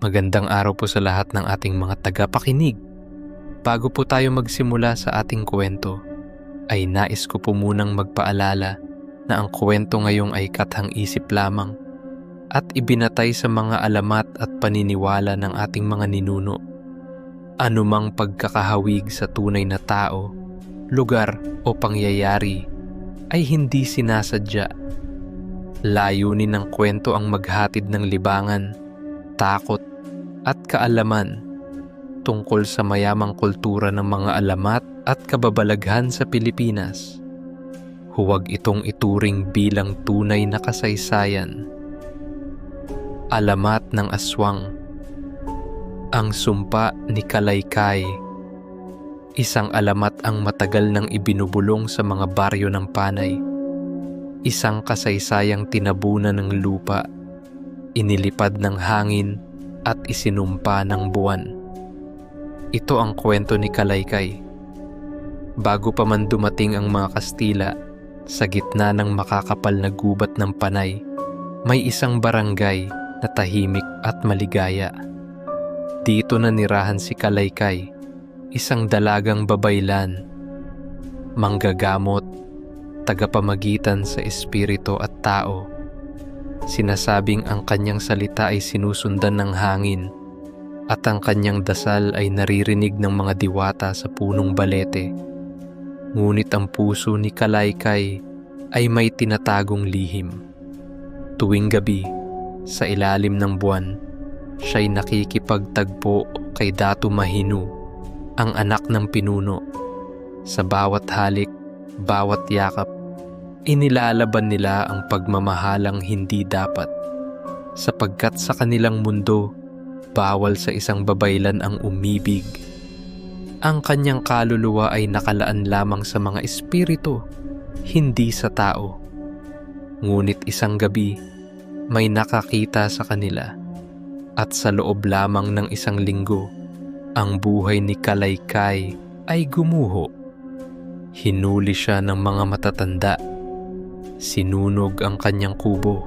Magandang araw po sa lahat ng ating mga tagapakinig. Bago po tayo magsimula sa ating kwento, ay nais ko po munang magpaalala na ang kwento ngayong ay kathang isip lamang at ibinatay sa mga alamat at paniniwala ng ating mga ninuno. Anumang pagkakahawig sa tunay na tao, lugar o pangyayari ay hindi sinasadya. Layunin ng kwento ang maghatid ng libangan, takot at kaalaman tungkol sa mayamang kultura ng mga alamat at kababalaghan sa Pilipinas. Huwag itong ituring bilang tunay na kasaysayan. Alamat ng Aswang Ang Sumpa ni Kalaykay Isang alamat ang matagal nang ibinubulong sa mga baryo ng Panay. Isang kasaysayang tinabunan ng lupa, inilipad ng hangin at isinumpa ng buwan. Ito ang kwento ni Kalaykay. Bago pa man dumating ang mga Kastila, sa gitna ng makakapal na gubat ng panay, may isang barangay na tahimik at maligaya. Dito na nirahan si Kalaykay, isang dalagang babaylan, manggagamot, tagapamagitan sa espiritu at tao. Sinasabing ang kanyang salita ay sinusundan ng hangin at ang kanyang dasal ay naririnig ng mga diwata sa punong balete. Ngunit ang puso ni Kalaykay ay may tinatagong lihim. Tuwing gabi, sa ilalim ng buwan, siya'y nakikipagtagpo kay Datu Mahinu, ang anak ng pinuno. Sa bawat halik, bawat yakap, inilalaban nila ang pagmamahalang hindi dapat. Sapagkat sa kanilang mundo, bawal sa isang babaylan ang umibig. Ang kanyang kaluluwa ay nakalaan lamang sa mga espiritu, hindi sa tao. Ngunit isang gabi, may nakakita sa kanila at sa loob lamang ng isang linggo, ang buhay ni Kalaykay ay gumuho. Hinuli siya ng mga matatanda. Sinunog ang kanyang kubo.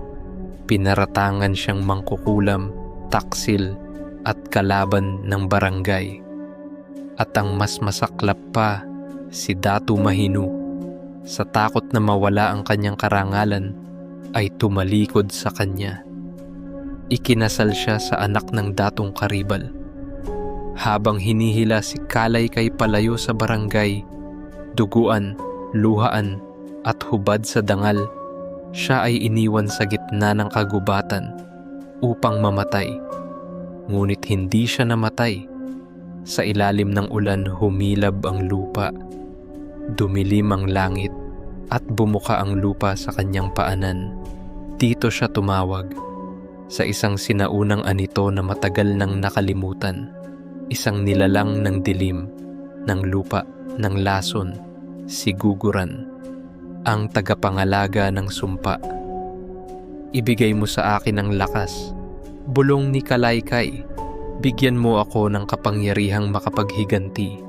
Pinaratangan siyang mangkukulam, taksil at kalaban ng barangay. At ang mas masaklap pa, si Datu Mahinu. Sa takot na mawala ang kanyang karangalan, ay tumalikod sa kanya. Ikinasal siya sa anak ng datong karibal. Habang hinihila si Kalay kay palayo sa barangay, duguan, luhaan at hubad sa dangal, siya ay iniwan sa gitna ng kagubatan upang mamatay. Ngunit hindi siya namatay. Sa ilalim ng ulan humilab ang lupa. Dumilim ang langit at bumuka ang lupa sa kanyang paanan. Dito siya tumawag sa isang sinaunang anito na matagal nang nakalimutan. Isang nilalang ng dilim, ng lupa, ng lason, siguguran. Ang tagapangalaga ng sumpa. Ibigay mo sa akin ang lakas. Bulong ni Kalaykay. Bigyan mo ako ng kapangyarihang makapaghiganti.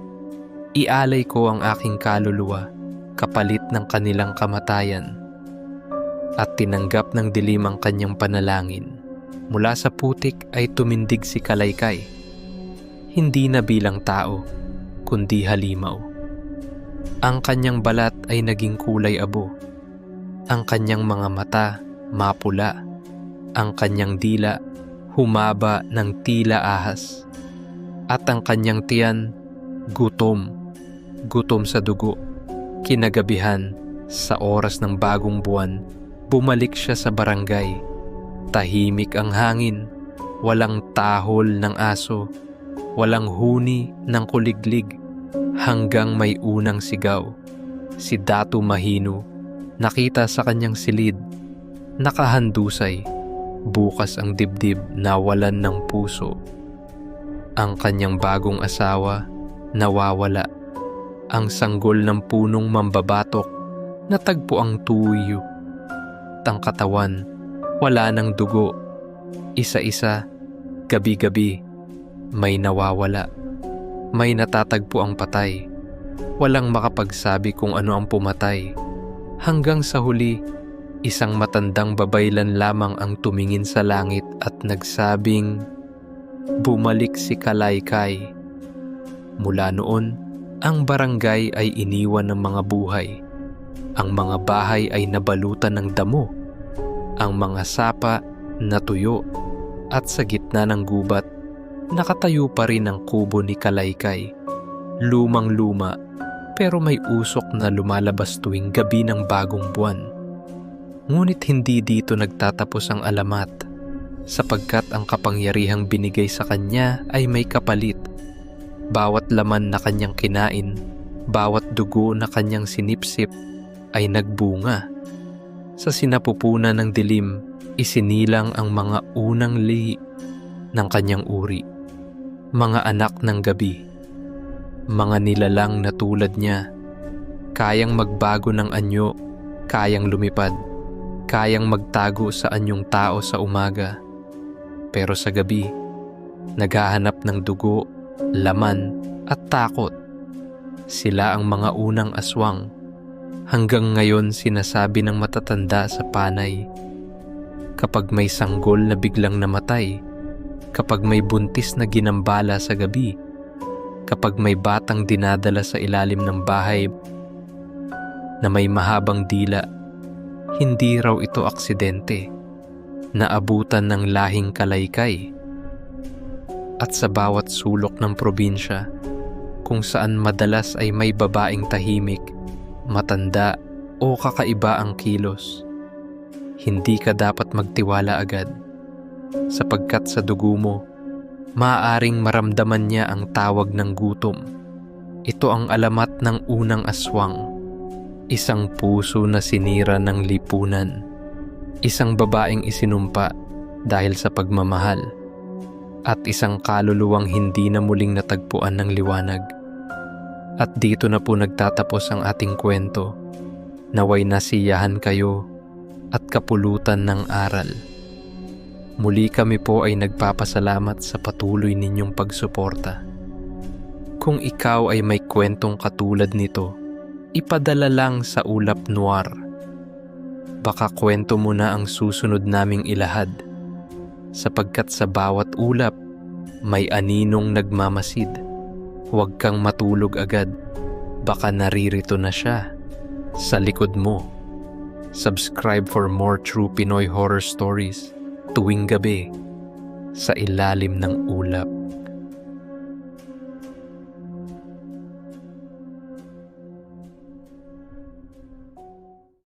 Ialay ko ang aking kaluluwa kapalit ng kanilang kamatayan at tinanggap ng dilim ang kanyang panalangin. Mula sa putik ay tumindig si Kalaykay. Hindi na bilang tao, kundi halimaw. Ang kanyang balat ay naging kulay abo. Ang kanyang mga mata mapula. Ang kanyang dila humaba ng tila ahas. At ang kanyang tiyan gutom. Gutom sa dugo. Kinagabihan, sa oras ng bagong buwan, bumalik siya sa barangay. Tahimik ang hangin, walang tahol ng aso, walang huni ng kuliglig, hanggang may unang sigaw. Si Datu Mahino, nakita sa kanyang silid, nakahandusay, bukas ang dibdib nawalan ng puso. Ang kanyang bagong asawa, nawawala ang sanggol ng punong mambabatok natagpo ang tuyo. Tang katawan, wala ng dugo. Isa-isa, gabi-gabi, may nawawala. May natatagpo ang patay. Walang makapagsabi kung ano ang pumatay. Hanggang sa huli, isang matandang babaylan lamang ang tumingin sa langit at nagsabing, bumalik si Kalaykay. Mula noon, ang barangay ay iniwan ng mga buhay. Ang mga bahay ay nabalutan ng damo. Ang mga sapa natuyo at sa gitna ng gubat, nakatayo pa rin ang kubo ni Kalaykay. Lumang-luma pero may usok na lumalabas tuwing gabi ng bagong buwan. Ngunit hindi dito nagtatapos ang alamat sapagkat ang kapangyarihang binigay sa kanya ay may kapalit. Bawat laman na kanyang kinain, bawat dugo na kanyang sinipsip ay nagbunga. Sa sinapupunan ng dilim, isinilang ang mga unang lihi ng kanyang uri. Mga anak ng gabi, mga nilalang na tulad niya, kayang magbago ng anyo, kayang lumipad, kayang magtago sa anyong tao sa umaga. Pero sa gabi, naghahanap ng dugo, laman at takot. Sila ang mga unang aswang. Hanggang ngayon sinasabi ng matatanda sa panay. Kapag may sanggol na biglang namatay, kapag may buntis na ginambala sa gabi, kapag may batang dinadala sa ilalim ng bahay na may mahabang dila, hindi raw ito aksidente naabutan ng lahing kalaykay. At sa bawat sulok ng probinsya, kung saan madalas ay may babaeng tahimik, matanda o kakaiba ang kilos, hindi ka dapat magtiwala agad sapagkat sa dugo mo, maaaring maramdaman niya ang tawag ng gutom. Ito ang alamat ng unang aswang, isang puso na sinira ng lipunan isang babaeng isinumpa dahil sa pagmamahal at isang kaluluwang hindi na muling natagpuan ng liwanag. At dito na po nagtatapos ang ating kwento. Naway nasiyahan kayo at kapulutan ng aral. Muli kami po ay nagpapasalamat sa patuloy ninyong pagsuporta. Kung ikaw ay may kwentong katulad nito, ipadala lang sa Ulap Noir baka kwento mo na ang susunod naming ilahad. Sapagkat sa bawat ulap, may aninong nagmamasid. Huwag kang matulog agad, baka naririto na siya sa likod mo. Subscribe for more true Pinoy horror stories tuwing gabi sa ilalim ng ulap.